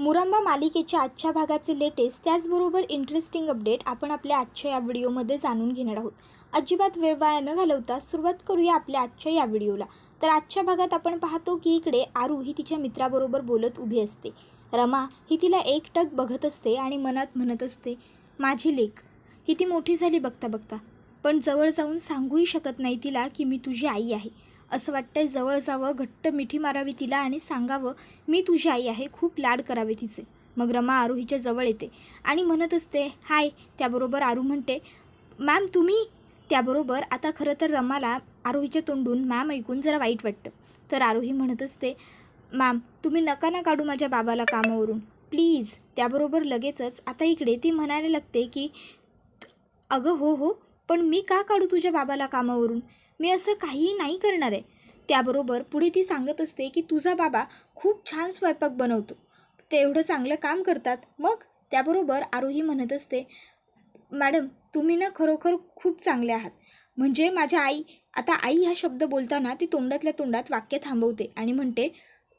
मुरंबा मालिकेच्या आजच्या भागाचे लेटेस्ट त्याचबरोबर इंटरेस्टिंग अपडेट आपण आपल्या आजच्या या व्हिडिओमध्ये जाणून घेणार आहोत. अजिबात वेळ वाया न घालवता सुरुवात करूया आपल्या आजच्या या व्हिडिओला. तर आजच्या भागात आपण पाहतो की इकडे आरू ही तिच्या मित्राबरोबर बोलत उभी असते. रमा ही तिला एकटक बघत असते आणि मनात म्हणत असते माझी लेख. किती मोठी झाली बघता बघता. पण जवळ जाऊन सांगूही शकत नाही तिला की मी तुझी आई आहे. असं वाटतंय जवळ जावं घट्ट मिठी मारावी तिला आणि सांगावं मी तुझी आई आहे खूप लाड करावे तिचे. मग रमा आरोहीच्या जवळ येते आणि म्हणत असते हाय त्याबरोबर आरू म्हणते मॅम तुम्ही त्याबरोबर आता खरं तर रमाला आरोहीच्या तोंडून मॅम ऐकून जरा वाईट वाटतं. तर आरोही म्हणत असते मॅम तुम्ही नका ना काढू माझ्या बाबाला कामावरून. प्लीज. त्याबरोबर लगेचच आता इकडे ती म्हणायला लागते की अगं हो हो पण मी का काढू तुझ्या बाबाला कामावरून? मी असं काहीही नाही करणार आहे. त्याबरोबर पुढे ती सांगत असते की तुझा बाबा खूप छान स्वयंपाक बनवतो. ते एवढं चांगलं काम करतात. मग त्याबरोबर आरोही म्हणत असते मॅडम तुम्ही ना खरोखर खूप चांगले आहात. म्हणजे माझ्या आई आता आई हा शब्द बोलताना ती तोंडातल्या तोंडात वाक्य थांबवते आणि म्हणते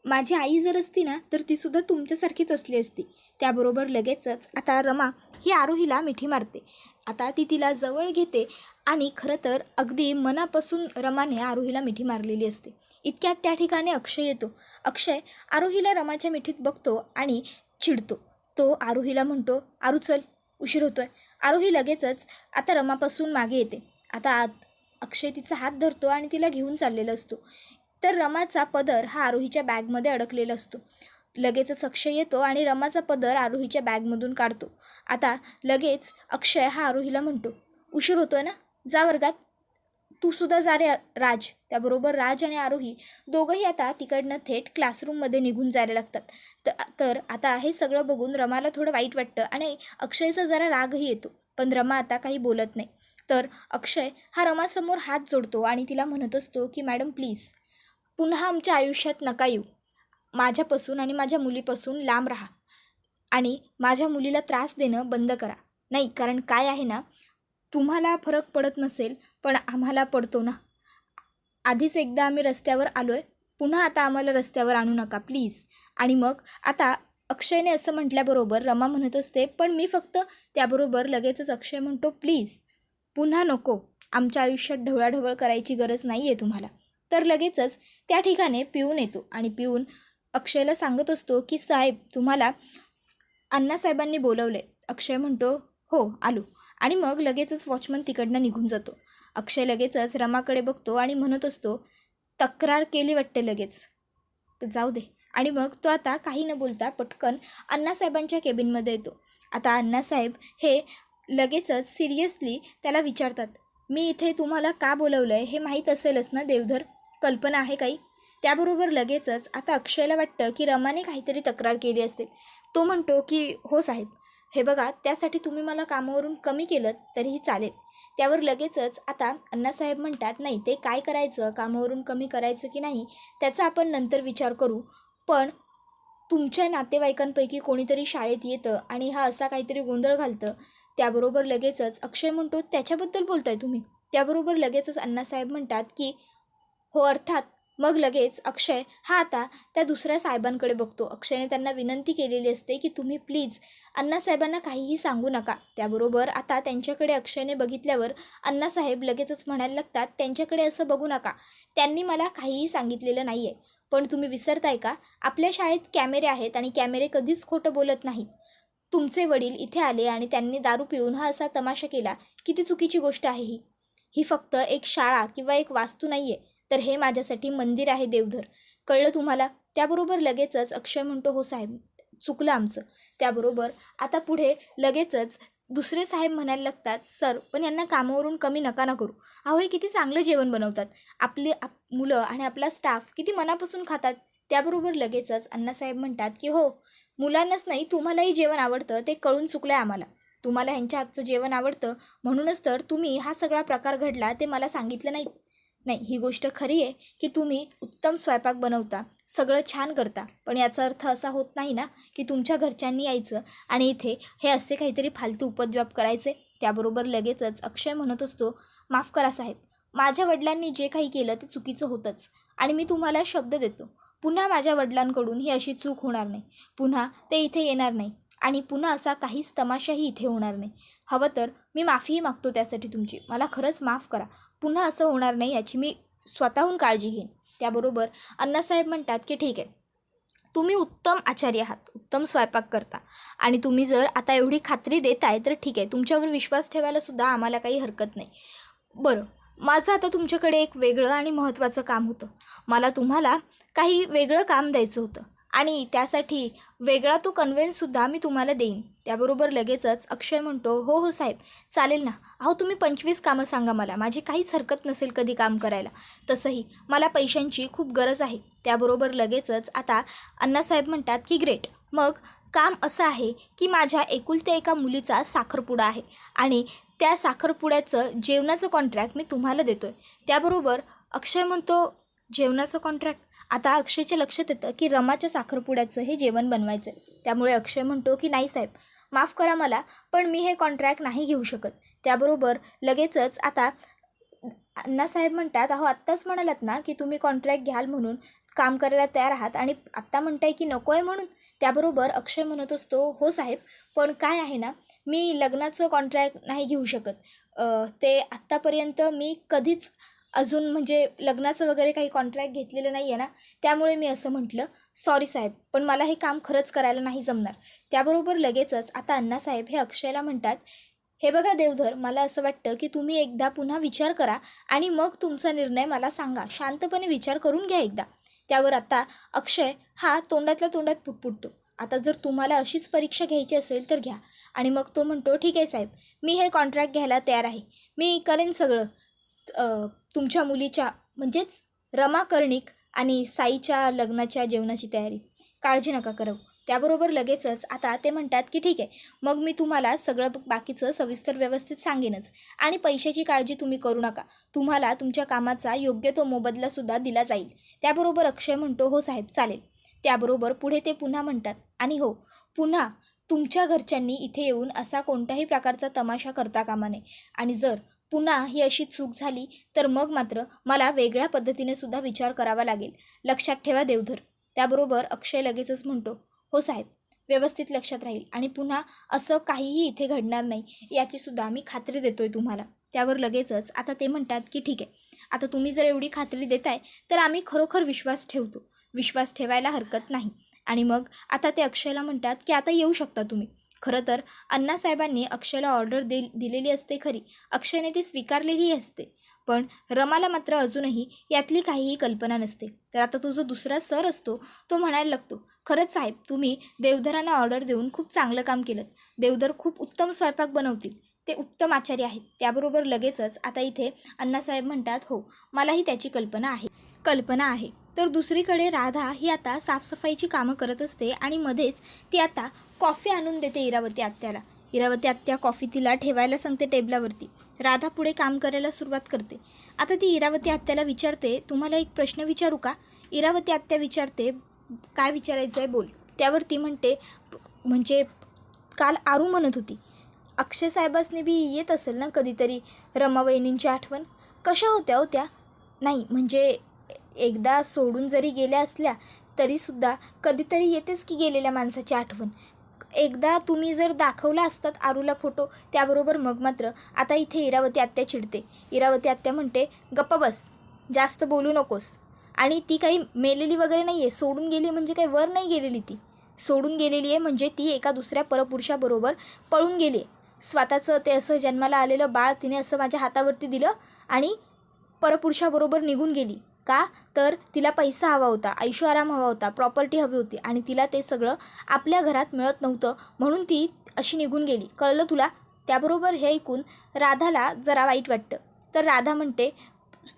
माझी आई जर असती ना तर तीसुद्धा तुमच्यासारखीच असली असती. त्याबरोबर लगेचच आता रमा ही आरोहीला मिठी मारते. आता ती तिला जवळ घेते आणि खरं तर अगदी मनापासून रमाने आरोहीला मिठी मारलेली असते. इतक्यात त्या ठिकाणी अक्षय येतो. अक्षय आरोहीला रमाच्या मिठीत बघतो आणि चिडतो. तो आरोहीला म्हणतो आरू चल उशीर होतोय. आरोही लगेचच आता रमापासून मागे येते. आता आत अक्षय तिचा हात धरतो आणि तिला घेऊन चाललेला असतो. तर रमाचा पदर हा आरोहीच्या बॅगमध्ये अडकलेला असतो. लगेचच अक्षय येतो आणि रमाचा पदर आरोहीच्या बॅगमधून काढतो. आता लगेच अक्षय हा आरोहीला म्हणतो उशीर होतोय ना? जा वर्गात. तू सुद्धा जा रे राज. त्याबरोबर राज आणि आरोही दोघंही आता तिकडनं थेट क्लासरूममध्ये निघून जायला लागतात. तर आता हे सगळं बघून रमाला थोडं वाईट वाटतं आणि अक्षयचा जरा रागही येतो. पण रमा आता काही बोलत नाही. तर अक्षय हा रमासमोर हात जोडतो आणि तिला म्हणत असतो की मॅडम प्लीज पुन्हा आमच्या आयुष्यात नका येऊ. माझ्यापासून आणि माझ्या मुलीपासून लांब राहा आणि माझ्या मुलीला त्रास देणं बंद करा. नाही कारण काय आहे ना तुम्हाला फरक पडत नसेल पण आम्हाला पडतो ना. आधीच एकदा आम्ही रस्त्यावर आलो आहे पुन्हा आता आम्हाला रस्त्यावर आणू नका प्लीज. आणि मग आता अक्षयने असं म्हटल्याबरोबर रमा म्हणत असते पण मी फक्त त्याबरोबर लगेचच अक्षय म्हणतो प्लीज पुन्हा नको. आमच्या आयुष्यात ढवळाढवळ करायची गरज नाही आहे तुम्हाला. तर लगेचच त्या ठिकाणी पिऊन येतो आणि पिऊन अक्षयला सांगत असतो की साहेब तुम्हाला अण्णासाहेबांनी बोलवले अक्षय म्हणतो हो आलो. आणि मग लगेचच वॉचमन तिकडनं निघून जातो. अक्षय लगेचच रमाकडे बघतो आणि म्हणत असतो तक्रार केली वाटते लगेच. जाऊ दे. आणि मग तो आता काही न बोलता पटकन अण्णासाहेबांच्या केबिनमध्ये येतो. आता अण्णासाहेब हे लगेचच सिरियसली त्याला विचारतात मी इथे तुम्हाला का बोलवलं आहे हे माहीत असेलच ना देवधर? कल्पना आहे काही? त्याबरोबर लगेचच आता अक्षयला वाटतं की रमाने काहीतरी तक्रार केली असेल. तो म्हणतो की हो साहेब हे बघा त्यासाठी तुम्ही मला कामावरून कमी केलं तरीही चालेल. त्यावर लगेचच आता अण्णासाहेब म्हणतात नाही ते काय करायचं? कामावरून कमी करायचं की नाही? त्याचा आपण नंतर विचार करू. पण तुमच्या नातेवाईकांपैकी कोणीतरी शाळेत येतं आणि हा असा काहीतरी गोंधळ घालतं. त्याबरोबर लगेचच अक्षय म्हणतो त्याच्याबद्दल बोलताय तुम्ही. त्याबरोबर लगेचच अण्णासाहेब म्हणतात की हो अर्थात मग लगेच अक्षय हा आता त्या दुसऱ्या साहेबांकडे बघतो. अक्षयने त्यांना विनंती केलेली असते की तुम्ही प्लीज अण्णासाहेबांना काहीही सांगू नका. त्याबरोबर आता त्यांच्याकडे अक्षयने बघितल्यावर अण्णासाहेब लगेचच म्हणायला लागतात त्यांच्याकडे असं बघू नका. त्यांनी मला काहीही सांगितलेलं नाही आहे पण तुम्ही विसरताय का? आपल्या शाळेत कॅमेरे आहेत आणि कॅमेरे कधीच खोटं बोलत नाहीत. तुमचे वडील इथे आले आणि त्यांनी दारू पिऊन हा असा तमाशा केला किती चुकीची गोष्ट आहे ही. ही फक्त एक शाळा किंवा एक वास्तू नाही आहे तर हे माझ्यासाठी मंदिर आहे देवधर कळलं तुम्हाला? त्याबरोबर लगेचच अक्षय म्हणतो हो साहेब चुकलं आमचं. त्याबरोबर आता पुढे लगेचच दुसरे साहेब म्हणायला लागतात सर पण यांना कामावरून कमी नका ना करू. अहो हे किती चांगलं जेवण बनवतात. आपली आप मुलं आणि आपला स्टाफ किती मनापासून खातात. त्याबरोबर लगेचच अण्णासाहेब म्हणतात की हो मुलांनाच नाही तुम्हालाही जेवण आवडतं ते कळून चुकलं आहे आम्हाला. तुम्हाला ह्यांच्या हातचं जेवण आवडतं म्हणूनच तर तुम्ही हा सगळा प्रकार घडला ते मला सांगितलं नाही. नाही ही गोष्ट खरी आहे की तुम्ही उत्तम स्वयंपाक बनवता सगळं छान करता. पण याचा अर्थ असा होत नाही ना की तुमच्या घरच्यांनी यायचं आणि इथे हे असे काहीतरी फालतू उपद्व्याप करायचे. त्याबरोबर लगेचच अक्षय म्हणत असतो माफ करा साहेब माझ्या वडिलांनी जे काही केलं ते चुकीचं होतंच आणि मी तुम्हाला शब्द देतो. पुन्हा माझ्या वडिलांकडून ही अशी चूक होणार नाही. पुन्हा ते इथे येणार नाही आणि पुन्हा असा काहीच तमाशाही इथे होणार नाही. हवं तर मी माफीही मागतो त्यासाठी तुमची. मला खरंच माफ करा. पुन्हा असं होणार नाही याची मी स्वतःहून काळजी घेईन. त्याबरोबर अण्णासाहेब म्हणतात की ठीक आहे तुम्ही उत्तम आचार्य आहात उत्तम स्वयंपाक करता आणि तुम्ही जर आता एवढी खात्री देत आहे तर ठीक आहे तुमच्यावर विश्वास ठेवायला सुद्धा आम्हाला काही हरकत नाही. बरं माझं आता तुमच्याकडे एक वेगळं आणि महत्त्वाचं काम होतं. मला तुम्हाला काही वेगळं काम द्यायचं होतं आणि त्यासाठी वेगळा तो कन्व्हेन्ससुद्धा मी तुम्हाला देईन. त्याबरोबर लगेचच अक्षय म्हणतो हो हो साहेब चालेल ना. अहो तुम्ही पंचवीस कामं सांगा मला. माझी काहीच हरकत नसेल कधी काम करायला. तसंही मला पैशांची खूप गरज आहे. त्याबरोबर लगेचच आता अण्णासाहेब म्हणतात की ग्रेट. मग काम असं आहे की माझ्या एकुलत्या एका मुलीचा साखरपुडा आहे आणि त्या साखरपुड्याचं जेवणाचं कॉन्ट्रॅक्ट मी तुम्हाला देतो आहे त्याबरोबर अक्षय म्हणतो जेवणाचं कॉन्ट्रॅक्ट आता अक्षयच्या लक्षात येतं की रमाच्या साखरपुड्याचं हे जेवण बनवायचं आहे त्यामुळे अक्षय म्हणतो की नाही साहेब. माफ करा मला पण मी हे कॉन्ट्रॅक्ट नाही घेऊ शकत. त्याबरोबर लगेचच आता अण्णासाहेब म्हणतात अहो आत्ताच म्हणालात ना की तुम्ही कॉन्ट्रॅक्ट घ्याल म्हणून काम करायला तयार आहात आणि आत्ता म्हणताय की नको आहे म्हणून. त्याबरोबर अक्षय म्हणत असतो हो साहेब पण काय आहे ना मी लग्नाचं कॉन्ट्रॅक्ट नाही घेऊ शकत. ते आत्तापर्यंत मी कधीच अजून म्हणजे लग्नाचं वगैरे काही कॉन्ट्रॅक्ट घेतलेलं नाही आहे ना त्यामुळे मी असं म्हटलं सॉरी साहेब पण मला हे काम खरंच करायला नाही जमणार. त्याबरोबर लगेचच आता अण्णासाहेब हे अक्षयला म्हणतात हे बघा देवधर मला असं वाटतं की तुम्ही एकदा पुन्हा विचार करा आणि मग तुमचा निर्णय मला सांगा. शांतपणे विचार करून घ्या एकदा. त्यावर आता अक्षय हा तोंडातल्या तोंडात पुटपुटतो. आता जर तुम्हाला अशीच परीक्षा घ्यायची असेल तर घ्या. आणि मग तो म्हणतो ठीक आहे साहेब मी हे कॉन्ट्रॅक्ट घ्यायला तयार आहे. मी करेन सगळं. तुमच्या मुलीच्या म्हणजेच रमा कर्णिक आणि साईच्या लग्नाच्या जेवणाची तयारी. काळजी नका करू. त्याबरोबर लगेचच आता ते म्हणतात की ठीक आहे मग मी तुम्हाला सगळं बाकीचं सविस्तर व्यवस्थित सांगेनच. आणि पैशाची काळजी तुम्ही करू नका. तुम्हाला तुमच्या कामाचा योग्य तो मोबदलासुद्धा दिला जाईल. त्याबरोबर अक्षय म्हणतो हो साहेब चालेल. त्याबरोबर पुढे ते पुन्हा म्हणतात आणि हो पुन्हा तुमच्या घरच्यांनी इथे येऊन असा कोणत्याही प्रकारचा तमाशा करता कामा नये. आणि जर पुन्हा ही अशी चूक झाली तर मग मात्र मला वेगळ्या पद्धतीने सुद्धा विचार करावा लागेल. लक्षात ठेवा देवधर. त्याबरोबर अक्षय लगेचच म्हणतो हो साहेब व्यवस्थित लक्षात राहील आणि पुन्हा असं काहीही इथे घडणार नाही याची सुद्धा मी खात्री देतोय तुम्हाला. त्यावर लगेचच आता ते म्हणतात की ठीक आहे आता तुम्ही जर एवढी खात्री देताय तर आम्ही खरोखर विश्वास ठेवतो. विश्वास ठेवायला हरकत नाही. आणि मग आता ते अक्षयला म्हणतात की आता येऊ शकता तुम्ही. खरं तर अण्णासाहेबांनी अक्षयला ऑर्डर दे दिलेली असते खरी. अक्षयने ती स्वीकारलेलीही असते. पण रमाला मात्र अजूनही यातली काहीही कल्पना नसते. तर आता तो जो दुसरा सर असतो तो म्हणायला लागतो खरंच साहेब तुम्ही देवधरांना ऑर्डर देऊन खूप चांगलं काम केलं देवधर खूप उत्तम स्वयंपाक बनवतील. ते उत्तम आचार्य आहेत. त्याबरोबर लगेचच आता इथे अण्णासाहेब म्हणतात हो मलाही त्याची कल्पना आहे. कल्पना आहे. तर दुसरीकडे राधा ही आता साफसफाईची कामं करत असते आणि मध्येच ती आता कॉफी आणून देते इरावती आत्याला. इरावती आत्या कॉफी तिला ठेवायला सांगते टेबलावरती. राधा पुढे काम करायला सुरुवात करते. आता ती इरावती आत्याला विचारते तुम्हाला एक प्रश्न विचारू का? इरावती आत्या विचारते काय विचारायचं आहे बोल. त्यावर ती म्हणते म्हणजे काल आरू म्हणत होती. अक्षयसाहेबासनी बी येत असेल ना कधीतरी रमावहिनींची आठवण? कशा होत्या होत्या नाही म्हणजे एकदा सोडून जरी गेल्या असल्या तरीसुद्धा कधीतरी येतेच की गेलेल्या माणसाची आठवण. एकदा तुम्ही जर दाखवला असतात आरूला फोटो त्याबरोबर मग मात्र आता इथे इरावती आत्या चिडते. इरावती आत्या म्हणते गप्प बस जास्त बोलू नकोस. आणि ती काही मेलेली वगैरे नाही आहे सोडून गेली म्हणजे काही वर नाही गेलेली ती. सोडून गेलेली आहे म्हणजे ती एका दुसऱ्या परपुरुषाबरोबर पळून गेली आहे. स्वतःचं ते असं जन्माला आलेलं बाळ तिने असं माझ्या हातावरती दिलं आणि परपुरुषाबरोबर निघून गेली. का? तर तिला पैसा हवा होता ऐशोआराम हवा होता प्रॉपर्टी हवी होती आणि तिला ते सगळं आपल्या घरात मिळत नव्हतं म्हणून ती अशी निघून गेली. कळलं तुला? त्याबरोबर हे ऐकून राधाला जरा वाईट वाटतं. तर राधा म्हणते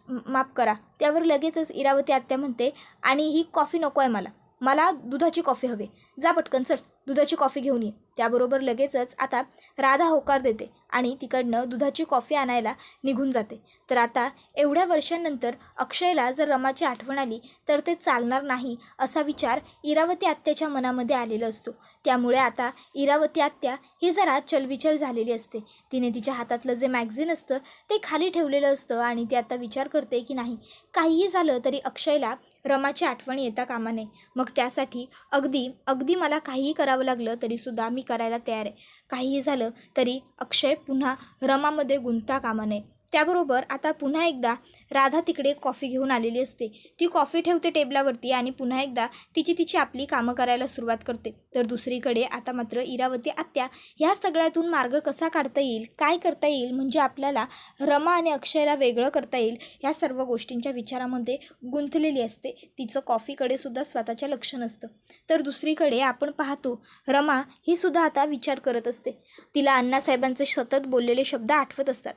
माफ करा. त्यावर लगेचच इरावती आत्या म्हणते आणि ही कॉफी नको आहे मला. मला दुधाची कॉफी हवी जा पटकन चल. दुधाची कॉफी घेऊन ये. त्याबरोबर लगेचच आता राधा होकार देते आणि तिकडनं दुधाची कॉफी आणायला निघून जाते. तर आता एवढ्या वर्षांनंतर अक्षयला जर रमाची आठवण आली तर ते चालणार नाही असा विचार इरावती आत्याच्या मनामध्ये आलेला असतो. त्यामुळे आता इरावती आत्या ही जरा चलबिचल झालेली असते. तिने तिच्या हातातलं जे मॅगझिन असतं ते खाली ठेवलेलं असतं आणि ती आता विचार करते की नाही काहीही झालं तरी अक्षयला रमाची आठवण येता कामा नये. मग त्यासाठी अगदी अगदी मला काहीही करावं लागलं तरीसुद्धा मी करायला तयार आहे. काहीही झालं तरी अक्षय पुन्हा रमामध्ये गुंता कामा नये त्याबरोबर आता पुन्हा एकदा राधा तिकडे कॉफी घेऊन आलेली असते. ती कॉफी ठेवते टेबलावरती आणि पुन्हा एकदा तिची तिची आपली कामं करायला सुरुवात करते. तर दुसरीकडे आता मात्र इरावती आत्या ह्या सगळ्यातून मार्ग कसा काढता येईल काय करता येईल म्हणजे आपल्याला रमा आणि अक्षयला वेगळं करता येईल ह्या सर्व गोष्टींच्या विचारामध्ये गुंतलेली असते. तिचं कॉफीकडे सुद्धा स्वतःच्या लक्ष नसतं. तर दुसरीकडे आपण पाहतो रमा ही सुद्धा आता विचार करत असते. तिला अण्णासाहेबांचे सतत बोललेले शब्द आठवत असतात.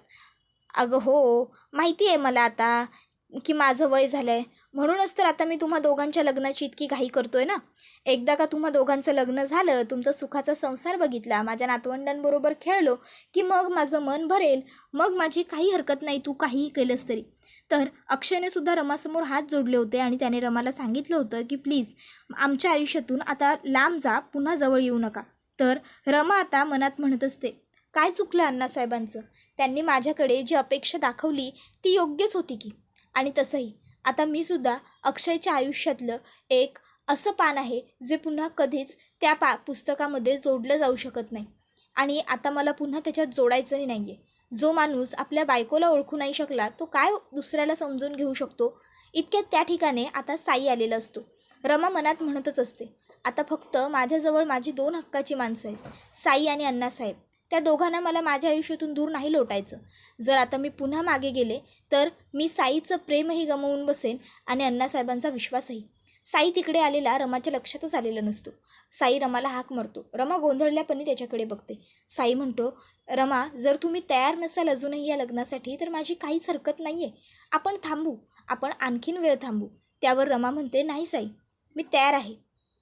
अगं हो माहिती आहे मला आता की माझं वय झालं आहे म्हणूनच तर आता मी तुम्हा दोघांच्या लग्नाची इतकी घाई आहे ना. एकदा का तुम्हा दोघांचं लग्न झालं तुमचा सुखाचा संसार बघितला माझ्या नातवंडांबरोबर खेळलो की मग माझं मन भरेल मग माझी काही हरकत नाही तू काहीही केलंस तरी. तर अक्षयने सुद्धा रमासमोर हात जोडले होते आणि त्याने रमाला सांगितलं होतं की प्लीज आमच्या आयुष्यातून आता लांब जा पुन्हा जवळ येऊ नका. तर रमा आता मनात म्हणत असते काय चुकलं अण्णासाहेबांचं? त्यांनी माझ्याकडे जी अपेक्षा दाखवली ती योग्यच होती की. आणि तसंही आता मी सुद्धा अक्षयच्या आयुष्यातलं एक असं पान आहे जे पुन्हा कधीच त्या पा पुस्तकामध्ये जोडलं जाऊ शकत नाही. आणि आता मला पुन्हा त्याच्यात जोडायचंही नाही आहे जो माणूस आपल्या बायकोला ओळखू नाही शकला तो काय दुसऱ्याला समजून घेऊ शकतो? इतक्यात त्या ठिकाणी आता साई आलेला असतो. रमा मनात म्हणतच असते आता फक्त माझ्याजवळ माझी दोन हक्काची माणसं आहेत साई आणि अण्णासाहेब. त्या दोघांना मला माझ्या आयुष्यातून दूर नाही लोटायचं. जर आता मी पुन्हा मागे गेले तर मी साईचं प्रेमही गमावून बसेन आणि अण्णासाहेबांचा विश्वासही. साई तिकडे आलेला रमाच्या लक्षातच आलेला नसतो. साई रमाला हाक मारतो. रमा गोंधळल्यापणी त्याच्याकडे बघते. साई म्हणतो रमा जर तुम्ही तयार नसाल अजूनही या लग्नासाठी तर माझी काहीच हरकत नाही आहे आपण थांबू. आपण आणखीन वेळ थांबू. त्यावर रमा म्हणते नाही साई मी तयार आहे.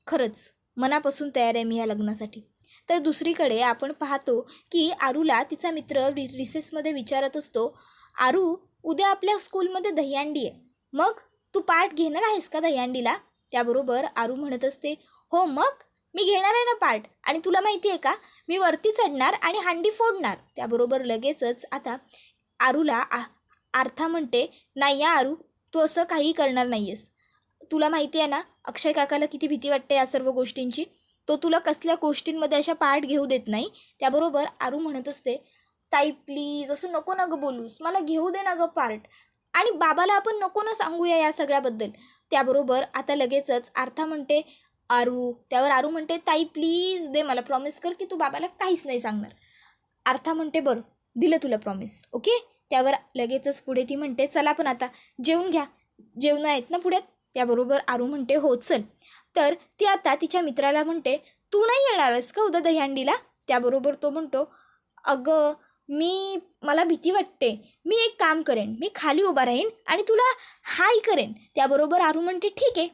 खरंच मनापासून तयार आहे मी या लग्नासाठी. तर दुसरीकडे आपण पाहतो की आरूला तिचा मित्र रि रिसेसमध्ये विचारत असतो आरू उद्या आपल्या स्कूलमध्ये दहीहंडी आहे. मग तू पार्ट घेणार आहेस का दहीहंडीला? त्याबरोबर आरू म्हणत असते हो मग? मी घेणार आहे ना पार्ट आणि तुला माहिती आहे का? मी वरती चढणार आणि हांडी फोडणार. त्याबरोबर लगेचच आता आरूला आ आर्था म्हणते नाही या आरू तू असं काही करणार नाही आहेस तुला माहिती आहे ना अक्षय काकाला किती भीती वाटते या सर्व गोष्टींची? तो तुला कसल्या गोष्टींमध्ये अशा पार्ट घेऊ देत नाही? त्याबरोबर आरू म्हणत असते ताई प्लीज असं नको ना गं बोलूस. मला घेऊ दे ना गं पार्ट. आणि बाबाला आपण नको ना सांगूया या सगळ्याबद्दल. त्याबरोबर आता लगेचच आर्था म्हणते आरू. त्यावर आरू म्हणते ताई प्लीज दे मला प्रॉमिस कर की तू बाबाला काहीच नाही सांगणार. आर्था म्हणते बरं दिलं तुला प्रॉमिस ओके त्यावर लगेचच पुढे ती म्हणते चला पण आता जेवून घ्या. जेवणं आहेत ना पुढ्यात? त्याबरोबर आरू म्हणते हो चल. तर ती आता तिच्या मित्राला म्हणते तू नाही येणारस का उद्या दहीहंडीला? त्याबरोबर तो म्हणतो अगं मी मला भीती वाटते. मी एक काम करेन. मी खाली उभा राहीन आणि तुला हाय करेन. त्याबरोबर आरू म्हणते ठीक आहे.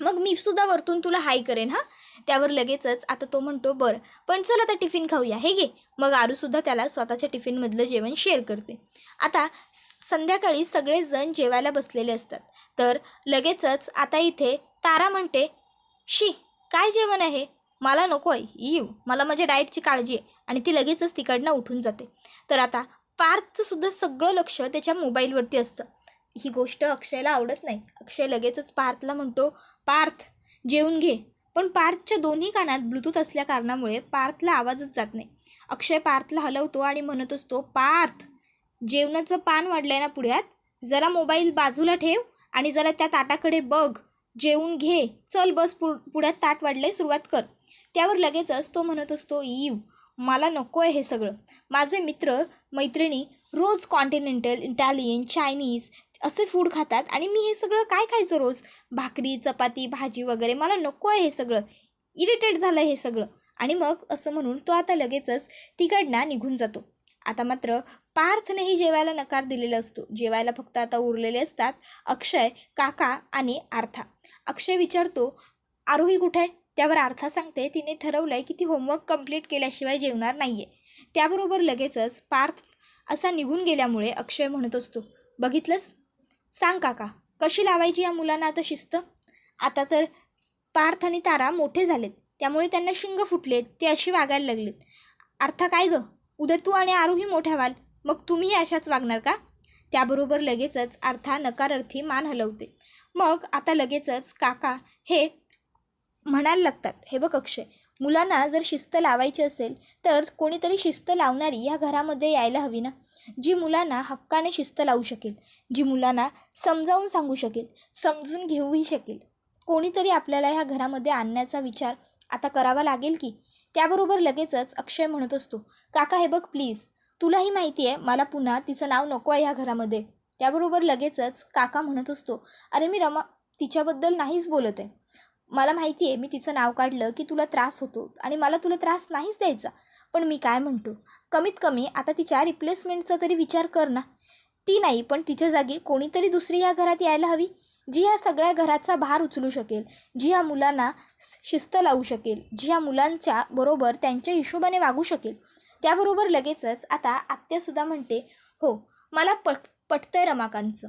मग मी सुद्धा वरतून तुला हाय करेन हां? त्यावर लगेचच आता तो म्हणतो बरं. पण चल आता टिफिन खाऊया हे घे. मग आरूसुद्धा त्याला स्वतःच्या टिफिनमधलं जेवण शेअर करते. आता संध्याकाळी सगळेजण जेवायला बसलेले असतात. तर लगेचच आता इथे तारा म्हणते शी काय जेवण आहे? मला नको आहे येऊ. मला माझ्या डाएटची काळजी आहे. आणि ती लगेचच तिकडनं उठून जाते. तर आता पार्थचं सुद्धा सगळं लक्ष त्याच्या मोबाईलवरती असतं. ही गोष्ट अक्षयला आवडत नाही. अक्षय लगेचच पार्थला म्हणतो पार्थ जेवून घे. पण पार्थच्या दोन्ही कानात ब्लूटूथ असल्या कारणामुळे पार्थला आवाजच जात नाही. अक्षय पार्थला हलवतो आणि म्हणत असतो पार्थ जेवणाचं पान वाढलं आहे ना पुढ्यात? जरा मोबाईल बाजूला ठेव आणि जरा त्या ताटाकडे बघ. जेवून घे चल बस पु पुढ्यात ताट वाढलंय सुरुवात कर. त्यावर लगेचच तो म्हणत असतो ईव मला नको आहे हे सगळं. माझे मित्र मैत्रिणी रोज कॉन्टिनेंटल इटालियन चायनीज असे फूड खातात आणि मी हे सगळं काय खायचं रोज? भाकरी चपाती भाजी वगैरे. मला नको आहे हे सगळं. इरिटेट झालं हे सगळं. आणि मग असं म्हणून तो आता लगेचच तिकडनं निघून जातो. आता मात्र पार्थनेही जेवायला नकार दिलेला असतो. जेवायला फक्त आता उरलेले असतात अक्षय काका आणि आर्था. अक्षय विचारतो आरोही कुठे आहे? त्यावर आर्था सांगते तिने ठरवलं आहे की ती होमवर्क कंप्लीट केल्याशिवाय जेवणार नाही आहे त्याबरोबर लगेचच पार्थ असा निघून गेल्यामुळे अक्षय म्हणत असतो बघितलंस? सांग काका कशी लावायची या मुलांना आता शिस्त? आता तर पार्थ आणि तारा मोठे झालेत त्यामुळे त्यांना शिंग फुटलेत ते अशी वागायला लागलेत. अर्था काय गं? उद्या तू आणि आरूही मोठ्या व्हाल. मग तुम्हीही अशाच वागणार का? त्याबरोबर लगेचच अर्था नकारार्थी मान हलवते. मग आता लगेचच काका हे म्हणायला लागतात हे बघ अक्षय मुलांना जर शिस्त लावायची असेल तर कोणीतरी शिस्त लावणारी या घरामध्ये यायला हवी ना? जी मुलांना हक्काने शिस्त लावू शकेल जी मुलांना समजावून सांगू शकेल समजून घेऊही शकेल. कोणीतरी आपल्याला ह्या घरामध्ये आणण्याचा विचार आता करावा लागेल की त्याबरोबर लगेचच अक्षय म्हणत असतो काका हे बघ प्लीज तुलाही माहिती आहे मला पुन्हा तिचं नाव नको आहे ह्या घरामध्ये. त्याबरोबर लगेचच काका म्हणत असतो अरे मी रमा तिच्याबद्दल नाहीच बोलत आहे. मला माहिती आहे मी तिचं नाव काढलं की तुला त्रास होतो आणि मला तुला त्रास नाहीच द्यायचा. पण मी काय म्हणतो कमीत कमी आता तिच्या रिप्लेसमेंटचा तरी विचार कर ना. ती नाही पण तिच्या जागी कोणीतरी दुसरी या घरात यायला हवी. जी ह्या सगळ्या घराचा भार उचलू शकेल जी ह्या मुलांना शिस्त लावू शकेल जी ह्या मुलांच्या बरोबर त्यांच्या हिशोबाने वागू शकेल त्याबरोबर लगेचच आता आत्यासुद्धा म्हणते हो मला पट आहे रमाकांतचं.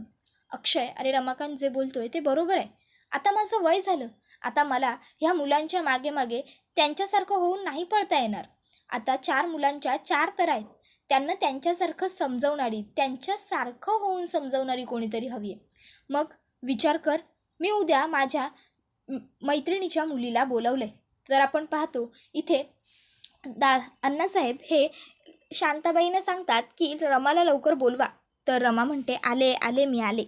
अक्षय अरे रमाकांत जे बोलतो आहे ते बरोबर आहे. आता माझं वय झालं. आता मला ह्या मुलांच्या मागे मागे त्यांच्यासारखं होऊन नाही पळता येणार. आता चार मुलांच्या चार तर आहेत. त्यांना त्यांच्यासारखं समजवणारी त्यांच्यासारखं होऊन समजवणारी कोणीतरी हवी आहे. मग विचार कर. मी उद्या माझ्या मैत्रिणीच्या मुलीला बोलवलं आहे तर आपण पाहतो इथे दा अण्णासाहेब हे शांताबाईनं सांगतात की रमाला लवकर बोलवा. तर रमा म्हणते आले आले मी आले.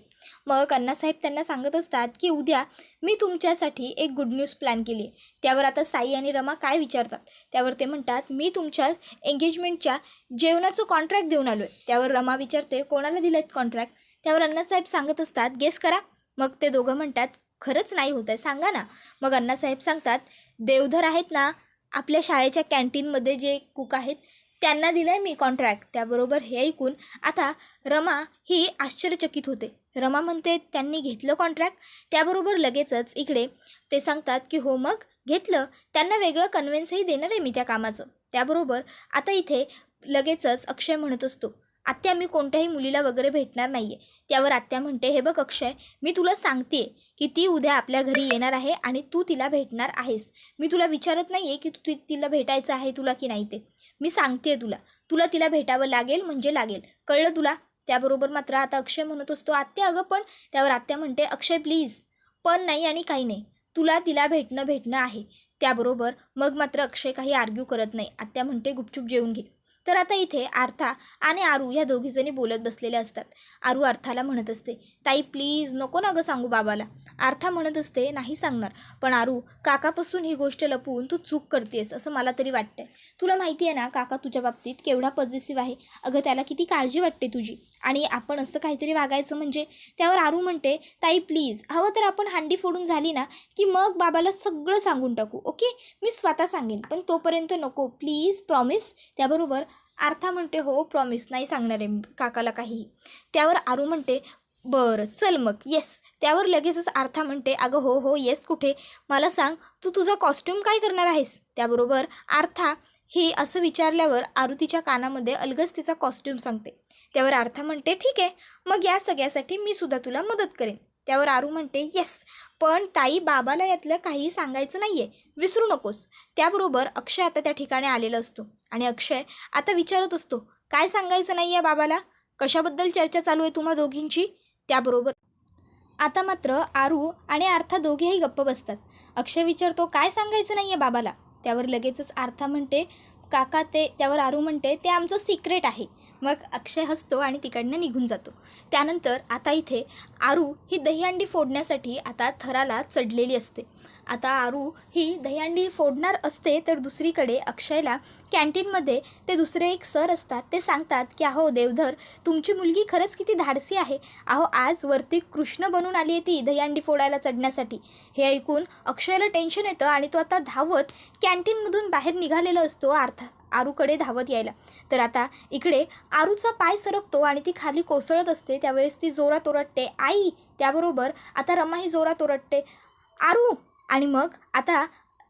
मग अण्णासाहेब त्यांना सांगत असतात की उद्या मी तुमच्यासाठी एक गुड न्यूज प्लॅन केली आहे त्यावर आता साई आणि रमा काय विचारतात? त्यावर ते म्हणतात मी तुमच्या एंगेजमेंटच्या जेवणाचं कॉन्ट्रॅक्ट देऊन आलो आहे त्यावर रमा विचारते कोणाला दिलं आहेत कॉन्ट्रॅक्ट त्यावर अण्णासाहेब सांगत असतात गेस करा. मग ते दोघं म्हणतात खरंच नाही होत आहे सांगा ना. मग अण्णासाहेब सांगतात देवधर आहेत ना आपल्या शाळेच्या कॅन्टीनमध्ये जे कुक आहेत त्यांना दिलं आहे मी कॉन्ट्रॅक्ट त्याबरोबर हे ऐकून आता रमा ही आश्चर्यचकित होते. रमा म्हणते त्यांनी घेतलं कॉन्ट्रॅक्ट त्याबरोबर लगेचच इकडे. ते सांगतात की हो मग घेतलं त्यांना वेगळं कन्व्हेन्सही देणार आहे मी त्या कामाचं. त्याबरोबर आता इथे लगेचच अक्षय म्हणत असतो आत्या मी कोणत्याही मुलीला वगैरे भेटणार नाही आहे त्यावर आत्या म्हणते हे बघ अक्षय मी तुला सांगते की ती उद्या आपल्या घरी येणार आहे आणि तू तिला भेटणार आहेस. मी तुला विचारत नाही आहे की तू तिला भेटायचं आहे तुला की नाही ते. मी सांगते तुला. तुला तिला भेटावं लागेल म्हणजे लागेल. कळलं तुला? त्याबरोबर मात्र आता अक्षय म्हणत असतो आत्या अगं पण त्यावर आत्या म्हणते अक्षय प्लीज. पण नाही आणि काही नाही. तुला तिला भेटणं भेटणं आहे. त्याबरोबर मग मात्र अक्षय काही आर्ग्यू करत नाही. आत्या म्हणते गुपचूप जेवून घे. तर आता इथे आर्था आणि आरू या दोघीजणी बोलत बसलेल्या असतात. आरू अर्थाला म्हणत असते ताई प्लीज नको ना गं सांगू बाबाला. आर्था म्हणत असते नाही सांगणार. पण आरू काकापासून ही गोष्ट लपवून तू चूक करतेस असं मला तरी वाटतंय. तुला माहिती आहे ना काका तुझ्या बाबतीत केवढा पॉझिटिव्ह आहे. अगं त्याला किती काळजी वाटते तुझी. आणि आपण असं काहीतरी वागायचं म्हणजे त्यावर आरू म्हणते ताई प्लीज हवं तर आपण हांडी फोडून झाली ना की मग बाबाला सगळं सांगून टाकू ओके? मी स्वतः सांगेन पण तोपर्यंत नको. प्लीज प्रॉमिस त्याबरोबर आर्था म्हणते हो प्रॉमिस नाही सांगणार आहे काकाला काहीही. त्यावर आरू म्हणते बरं चल मग. येस त्यावर लगेचच आर्था म्हणते अगं हो हो येस कुठे? मला सांग तू तुझा कॉस्ट्यूम काय करणार आहेस? त्याबरोबर आर्था ही असं विचारल्यावर आरुतीच्या कानामध्ये अलगच तिचा कॉस्ट्यूम सांगते. त्यावर आर्था म्हणते ठीक आहे मग या सगळ्यासाठी मी सुद्धा तुला मदत करेन. त्यावर आरू म्हणते येस पण ताई बाबाला यातलं काही सांगायचं नाही आहे विसरू नकोस. त्याबरोबर अक्षय आता त्या ठिकाणी आलेला असतो. आणि अक्षय आता विचारत असतो काय सांगायचं नाही आहे बाबाला? कशाबद्दल चर्चा चालू आहे तुम्हा दोघींची? त्याबरोबर. आता मात्र आरू आणि आर्था दोघेही गप्प बसतात. अक्षय विचारतो काय सांगायचं नाही आहे बाबाला? त्यावर लगेचच आर्था म्हणते काका ते त्यावर आरू म्हणते ते आमचं सिक्रेट आहे. मग अक्षय हसतो आणि तिकडनं निघून जातो. त्यानंतर आता इथे आरू ही दहीहंडी फोडण्यासाठी आता थराला चढलेली असते. आता आरू ही दहीहंडी फोडणार असते तर दुसरीकडे अक्षयला कॅन्टीनमध्ये ते दुसरे एक सर असतात ते सांगतात की अहो देवधर तुमची मुलगी खरंच किती धाडसी आहे. अहो आज वरती कृष्ण बनून आली आहे ती दहीहंडी फोडायला चढण्यासाठी. हे ऐकून अक्षयला टेन्शन येतं आणि तो आता धावत कॅन्टीनमधून बाहेर निघालेला असतो अर्थ आरूकडे धावत यायला. तर आता इकडे आरूचा पाय सरकतो आणि ती खाली कोसळत असते. त्यावेळेस ती जोरात ओरडते आई त्याबरोबर आता रमाही जोरात ओरडते. आरू आणि मग आता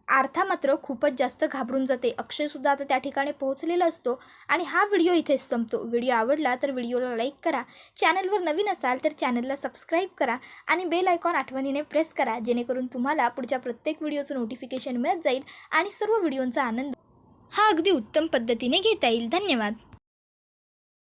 आर्था मात्र खूपच जास्त घाबरून जाते. अक्षयसुद्धा आता त्या ठिकाणी पोहोचलेला असतो आणि हा व्हिडिओ इथेच संपतो. व्हिडिओ आवडला तर व्हिडिओला लाईक करा. चॅनलवर नवीन असाल तर चॅनलला सबस्क्राईब करा आणि बेल आयकॉन आठवणीने प्रेस करा जेणेकरून तुम्हाला पुढच्या प्रत्येक व्हिडिओचं नोटिफिकेशन मिळत जाईल आणि सर्व व्हिडिओंचा आनंद हा अगदी उत्तम पद्धतीने घेता येईल. धन्यवाद.